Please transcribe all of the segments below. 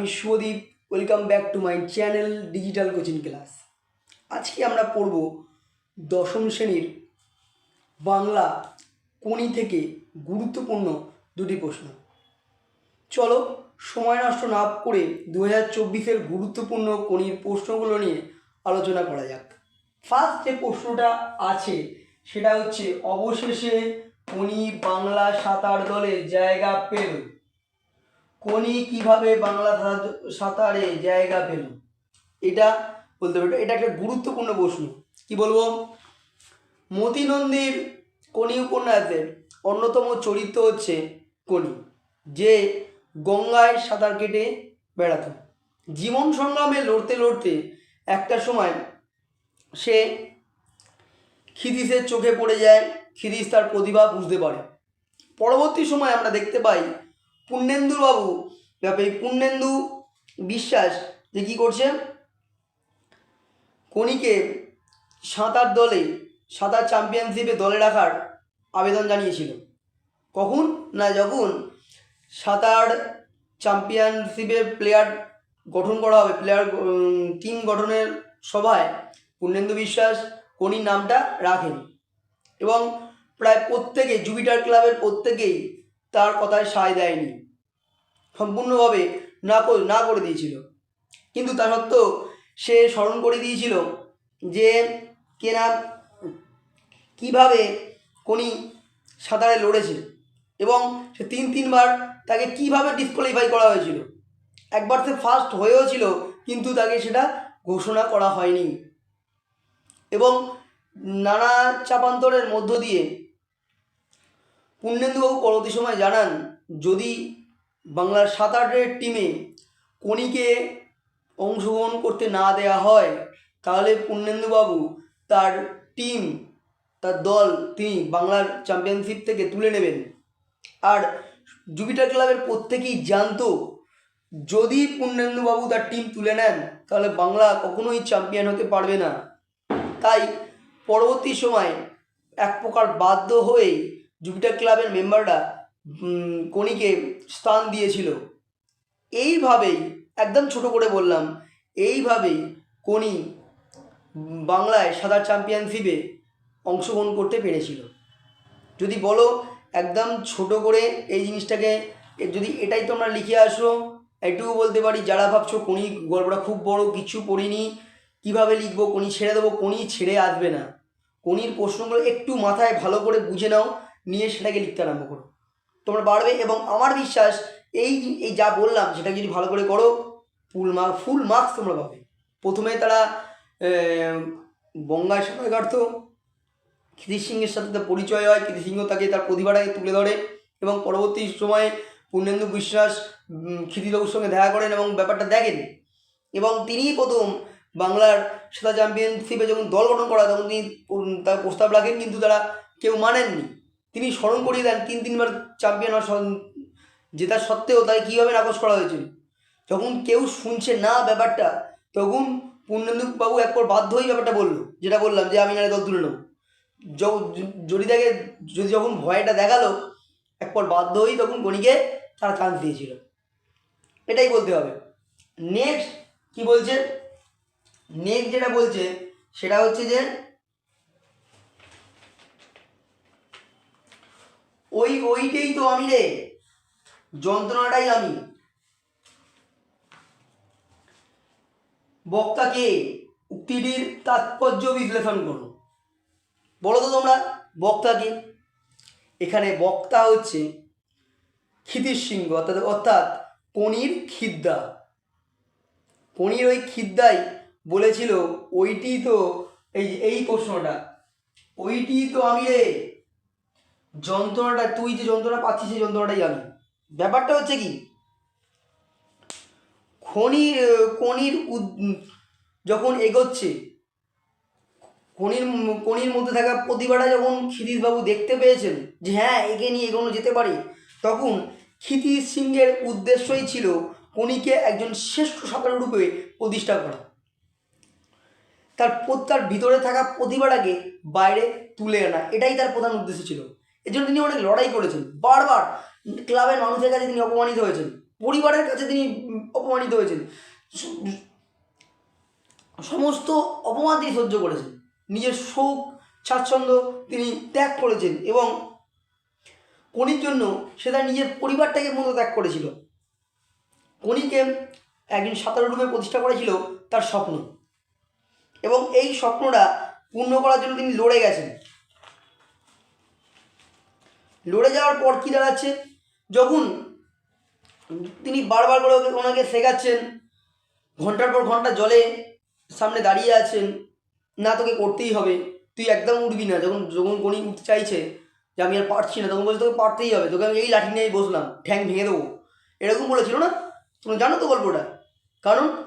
আমি Shubhadeep welcome back to my channel digital coaching class আজকে আমরা পড়ব দশম শ্রেণির বাংলা কোনি থেকে গুরুত্বপূর্ণ দুটি প্রশ্ন। চলো সময় নষ্ট না করে দু হাজার চব্বিশের গুরুত্বপূর্ণ কোনির প্রশ্নগুলো নিয়ে আলোচনা করা যাক। ফার্স্ট যে প্রশ্নটা আছে, সেটা হচ্ছে, অবশেষে কোনি বাংলা সাঁতার দলে জায়গা পেল। কোনি কীভাবে বাংলা সাঁতার- জায়গা পেল? এটা বলতে পারবে এটা একটা গুরুত্বপূর্ণ প্রশ্ন। কি বলব? মতি নন্দীর কোনি উপন্যাসের অন্যতম চরিত্র হচ্ছে কোনি যে গঙ্গায় সাঁতার কেটে বেড়াতো। জীবন সংগ্রামে লড়তে লড়তে একটা সময় সে খিদিসের চোখে পড়ে যায় খিদিস তার প্রতিভা বুঝতে পারে। পরবর্তী সময় আমরা দেখতে পাই পূর্ণেন্দুবাবু ব্যাপারে পূর্ণেন্দু বিশ্বাস যে কী করছে? কনিকে সাঁতার দলে সাঁতার চ্যাম্পিয়নশিপে দলে রাখার আবেদন জানিয়েছিল। কখন না যখন সাঁতার চ্যাম্পিয়নশিপের প্লেয়ার গঠন করা হবে প্লেয়ার টিম গঠনের সভায় পূর্ণেন্দু বিশ্বাস কনির নামটা রাখেন। এবং প্রায় প্রত্যেকে জুপিটার ক্লাবের প্রত্যেকেই তার কথায় সায় দেয়নি। সম্পূর্ণভাবে না না করে দিয়েছিল। কিন্তু তা সত্ত্বেও সে স্মরণ করে দিয়েছিল যে কেনা কীভাবে কোনি সাঁতারে লড়েছে এবং সে তিন, তিনবার তাকে কীভাবে ডিসকোয়ালিফাই করা হয়েছিল। একবার সে ফার্স্ট হয়েও ছিল, কিন্তু তাকে সেটা ঘোষণা করা হয়নি। এবং নানা চাপান্তরের মধ্য দিয়ে পূর্ণেন্দুবাবু পরবর্তী সময় জানান, যদি বাংলার সাত সাঁতারের টিমে কনিকে অংশগ্রহণ করতে না দেয়া হয়, তাহলে পূর্ণেন্দুবাবু তার টিম তার দল তিনি বাংলার চ্যাম্পিয়নশিপ থেকে তুলে নেবেন। আর জুপিটার ক্লাবের প্রত্যেকেই জানতো, যদি পূর্ণেন্দুবাবু তার টিম তুলে নেন, তাহলে বাংলা কখনোই চ্যাম্পিয়ন হতে পারবে না। তাই পরবর্তী সময়ে এক প্রকার বাধ্য হয়েই জুপিটার ক্লাবের মেম্বাররা কনিকে স্থান দিয়েছিল। এইভাবেই, একদম ছোট করে বললাম, এইভাবেই কনি বাংলায় সাঁতার চ্যাম্পিয়নশিপে অংশগ্রহণ করতে পেরেছিল। যদি বলো, একদম ছোট করে এই জিনিসটাকে যদি এটাই তোমরা লিখে আসো একটুকু বলতে পারি, যারা ভাবছ কোনি গল্পটা খুব বড়, কিছু পড়িনি, কীভাবে লিখব কোনি ছেড়ে দেবো কোনি ছেড়ে আসবে না। কোনির প্রশ্নগুলো একটু মাথায় ভালো করে বুঝে নাও নিয়ে সেটাকে লিখতে আরম্ভ করো। তোমরা পারবে এবং আমার বিশ্বাস এই এই যা বললাম সেটা যদি ভালো করে করো, ফুল মার্ক ফুল মার্কস তোমরা পাবে। প্রথমে তারা বঙ্গায় সাঁতার কাটতো কৃতি সিংয়ের সাথে তার পরিচয় হয় কৃতি সিংহ তাকে তার প্রতিভাটাকে তুলে ধরে এবং পরবর্তী সময়ে পূর্ণেন্দু বিশ্বাস ক্ষিতিবাবুর সঙ্গে দেখা করেন এবং ব্যাপারটা দেখেন। এবং তিনিই প্রথম বাংলার সেটা চ্যাম্পিয়নশিপে যখন দল গঠন করা তখন তিনি তার প্রস্তাব রাখেন, কিন্তু তারা কেউ মানেননি। তিনি স্মরণ করিয়ে দেন, তিন তিনবার চ্যাম্পিয়ন হওয়ার সন- জেতা সত্ত্বেও তাকে কীভাবে নাকচ করা হয়েছিল যখন কেউ শুনছে না ব্যাপারটা, তখন পূর্ণেন্দু বাবু একবার বাধ্য হয়েই ব্যাপারটা বলল, যেটা বললাম যে আমি নাহলে দল তুলে নেব। যদি তাকে যদি যখন ভয়টা দেখাল, একবার বাধ্য হয়েই তখন গণিকে তারা চান্স দিয়েছিল। এটাই বলতে হবে। নেক্সট কি বলছে? নেক্সট যেটা বলছে, সেটা হচ্ছে যে ওই ওইটাই তো আমি রে। যন্ত্রণাটাই আমি। বক্তাকে উক্তিটির তাৎপর্য বিশ্লেষণ করো। বলো তো তোমরা বক্তাকে এখানে বক্তা হচ্ছে ক্ষিতির সিংহ, অর্থাৎ অর্থাৎ পনির খিদ্দা। পনির ওই খিদ্দাই বলেছিল, ওইটি তো এই এই প্রশ্নটা। ওইটি তো আমি রে যন্ত্রণাটা, তুই যে যন্ত্রণা পাচ্ছিস, সেই যন্ত্রণাটাই আমি ব্যাপারটা হচ্ছে কি? খনির কনির যখন এগোচ্ছে কনির কনির মধ্যে থাকা প্রতিভাটা যখন ক্ষিতীশবাবু দেখতে পেয়েছেন, যে হ্যাঁ একে নিয়ে এগোনো যেতে পারে, তখন ক্ষিতীশ সিংহের উদ্দেশ্যই ছিল কনিকে একজন শ্রেষ্ঠ সাঁতারু রূপে প্রতিষ্ঠা করা। তার তার ভিতরে থাকা প্রতিভাটাকে বাইরে তুলে আনা, এটাই তার প্রধান উদ্দেশ্য ছিল। এর জন্য তিনি অনেক লড়াই করেছেন। বারবার ক্লাবের মানুষের কাছে তিনি অপমানিত হয়েছেন। পরিবারের কাছে তিনি অপমানিত হয়েছেন। সমস্ত অপমান তিনি সহ্য করেছেন। নিজের শোক, স্বাচ্ছন্দ্য তিনি ত্যাগ করেছেন এবং কনির জন্য সে তার নিজের পরিবারটাকে মতো ত্যাগ করেছিল। কনিকে একজন সাঁতারু রুমে প্রতিষ্ঠা করেছিল তার স্বপ্ন। এবং এই স্বপ্নটা পূর্ণ করার জন্য তিনি লড়ে গেছেন। লড়ে যাওয়ার পর কী দাঁড়াচ্ছে যখন তিনি বারবার করে ওনাকে শেখাচ্ছেন, ঘণ্টার পর ঘণ্টা জলে সামনে দাঁড়িয়ে আছেন, না, তোকে করতেই হবে। তুই একদম উঠবি না। যখন যখন কোনি উঠতে চাইছে যে আমি আর পারছি না, তখন বলছে, তোকে পারতেই হবে। তোকে আমি এই লাঠি নিয়েই বসলাম। ঠ্যাং ভেঙে দেবো। এরকম বলেছিল না? তুমি জানো তো গল্পটা? কারণ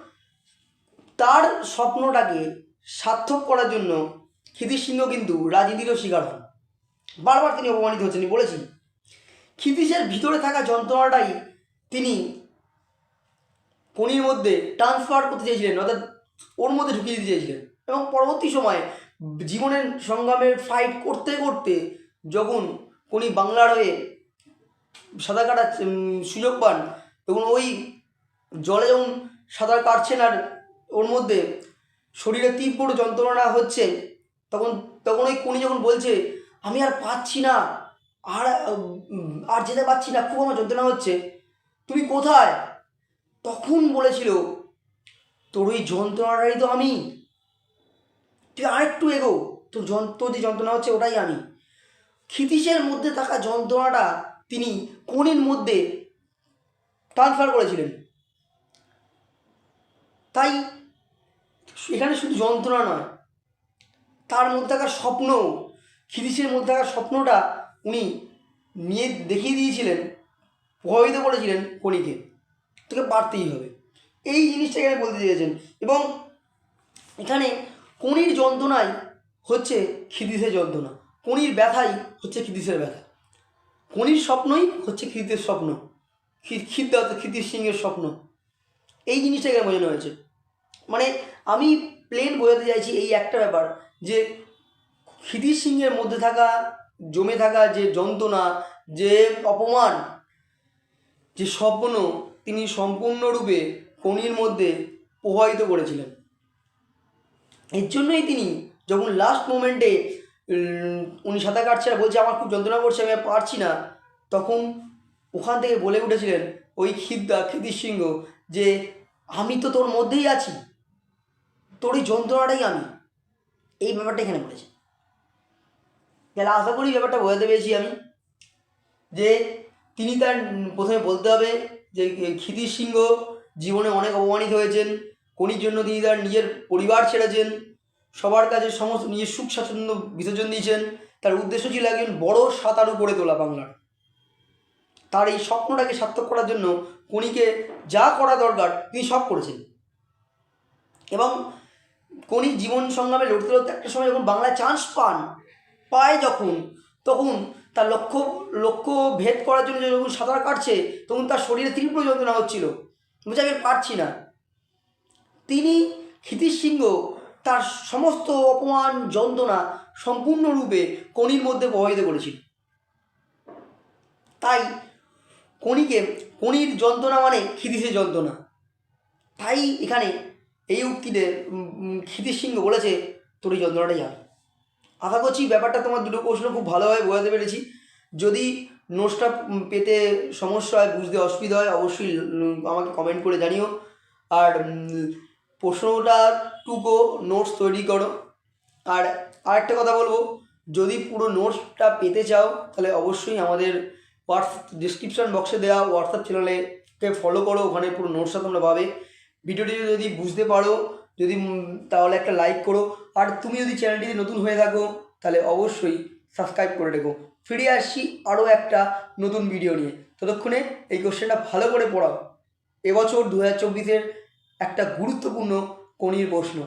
তার স্বপ্নটাকে সার্থক করার জন্য ক্ষিতির সিংহ কিন্তু রাজনীতিরও শিকার হন। বারবার তিনি অপমানিত হচ্ছেন বলেছি। ক্ষিতিশের ভিতরে থাকা যন্ত্রণাটাই তিনি কনির মধ্যে ট্রান্সফার করতে চেয়েছিলেন, অর্থাৎ ওর মধ্যে ঢুকিয়ে দিতে চেয়েছিলেন। এবং পরবর্তী সময়ে জীবনের সংগ্রামের ফাইট করতে করতে যখন কোনি বাংলার হয়ে সাঁতার কাটার সুযোগ পান, তখন ওই জলে যখন সাঁতার কাটছেন আর ওর মধ্যে শরীরে তীব্র যন্ত্রণা হচ্ছে, তখন তখন ওই কোনি যখন বলছে আমি আর পাচ্ছি না। আর আর যেতে পারছি না। খুব আমার যন্ত্রণা হচ্ছে। তুমি কোথায়? তখন বলেছিল, তোর ওই যন্ত্রণাটাই তো আমি। তুই আরেকটু এগো। তোর যন, তোর যে যন্ত্রণা হচ্ছে ওটাই আমি। ক্ষিতীশের মধ্যে থাকা যন্ত্রণাটা তিনি কোণের মধ্যে ট্রান্সফার করেছিলেন। তাই এখানে শুধু যন্ত্রণা নয়, তার মধ্যে থাকা স্বপ্ন ক্ষিতীশের মধ্যে থাকা স্বপ্নটা উনি নিয়ে দেখিয়ে দিয়েছিলেন, প্রভাবিত করেছিলেন কণিকে তোকে পারতেই হবে। এই জিনিসটা এখানে বলতে চেয়েছেন। এবং এখানে কনির যন্ত্রণাই হচ্ছে খিদিসের যন্ত্রণা। কনির ব্যথাই হচ্ছে খিদিসের ব্যথা। কনির স্বপ্নই হচ্ছে খিদিতের স্বপ্ন। খিদ্দা খিদির সিংয়ের স্বপ্ন। এই জিনিসটা এখানে বোঝানো হয়েছে। মানে আমি প্লেন বোঝাতে চাইছি এই একটা ব্যাপার যে খিদির সিংয়ের মধ্যে থাকা, জমে থাকা যে যন্ত্রণা, যে অপমান, যে স্বপ্ন তিনি সম্পূর্ণরূপে কনির মধ্যে প্রবাহিত করেছিলেন। এর জন্যই তিনি যখন লাস্ট মোমেন্টে উনি সাঁতার কাটছে আর বলছে, আমার খুব যন্ত্রণা করছে, আমি পারছি না। তখন ওখান থেকে বলে উঠেছিলেন ওই খিদ্দা খিদির সিংহ যে, আমি তো তোর মধ্যেই আছি। তোর এই যন্ত্রণাটাই আমি। এই ব্যাপারটা এখানে বলেছে তাহলে আশা করি ব্যাপারটা বোঝাতে পেরেছি আমি। যে তিনি তার প্রথমে বলতে হবে যে ক্ষিতির সিংহ জীবনে অনেক অপমানিত হয়েছেন। কোনির জন্য তিনি তার নিজের পরিবার ছেড়েছেন। সবার কাছে সমস্ত নিজের সুখ স্বাচ্ছন্দ্য বিসর্জন দিয়েছেন। তার উদ্দেশ্য ছিল একজন বড় সাঁতারু গড়ে তোলা বাংলার। তার এই স্বপ্নটাকে সার্থক করার জন্য কোনিকে যা করা দরকার তিনি সব করেছেন। এবং কোনি জীবন সংগ্রামে লড়তে লড়তে একটা সময় যখন বাংলায় চান্স পান পায় যখন, তখন তার লক্ষ্য লক্ষ্য ভেদ করার জন্য যখন সাঁতার কাটছে, তখন তার শরীরে তীব্র যন্ত্রণা হচ্ছিল। বুঝে আমি পারছি না। তিনি ক্ষিতির সিংহ, তার সমস্ত অপমান, যন্ত্রণা সম্পূর্ণরূপে কনির মধ্যে প্রভাবিত করেছিল। তাই কনিকে কনির যন্ত্রণা মানে ক্ষিতিসের যন্ত্রণা। তাই এখানে এই উক্তিতে ক্ষিতির সিংহ বলেছে, তোর এই যন্ত্রণাটাই আমি আশা করছি ব্যাপারটা তোমার দুটো প্রশ্ন খুব ভালোভাবে বোঝাতে পেরেছি। যদি নোটসটা পেতে সমস্যা হয়, বুঝতে অসুবিধা হয়, অবশ্যই আমাকে কমেন্ট করে জানিও। আর প্রশ্নটা টুকো নোটস তৈরি করো। আর আরেকটা কথা বলব, যদি পুরো নোটসটা পেতে চাও, তাহলে অবশ্যই আমাদের হোয়াটস ডিসক্রিপশান বক্সে দেওয়া হোয়াটসঅ্যাপ চ্যানেলেকে ফলো করো, ওখানে পুরো নোটসটা তোমরা পাবে। ভিডিওটি যদি বুঝতে পারো যদি তাহলে একটা লাইক করো। আর তুমি যদি চ্যানেলটিতে নতুন হয়ে থাকো, তাহলে অবশ্যই সাবস্ক্রাইব করে রেখো। ফিরে আসছি আরও একটা নতুন ভিডিও নিয়ে। ততক্ষণে এই কোশ্চেনটা ভালো করে পড়াও। এবছর দু হাজার চব্বিশের একটা গুরুত্বপূর্ণ কোনির প্রশ্ন।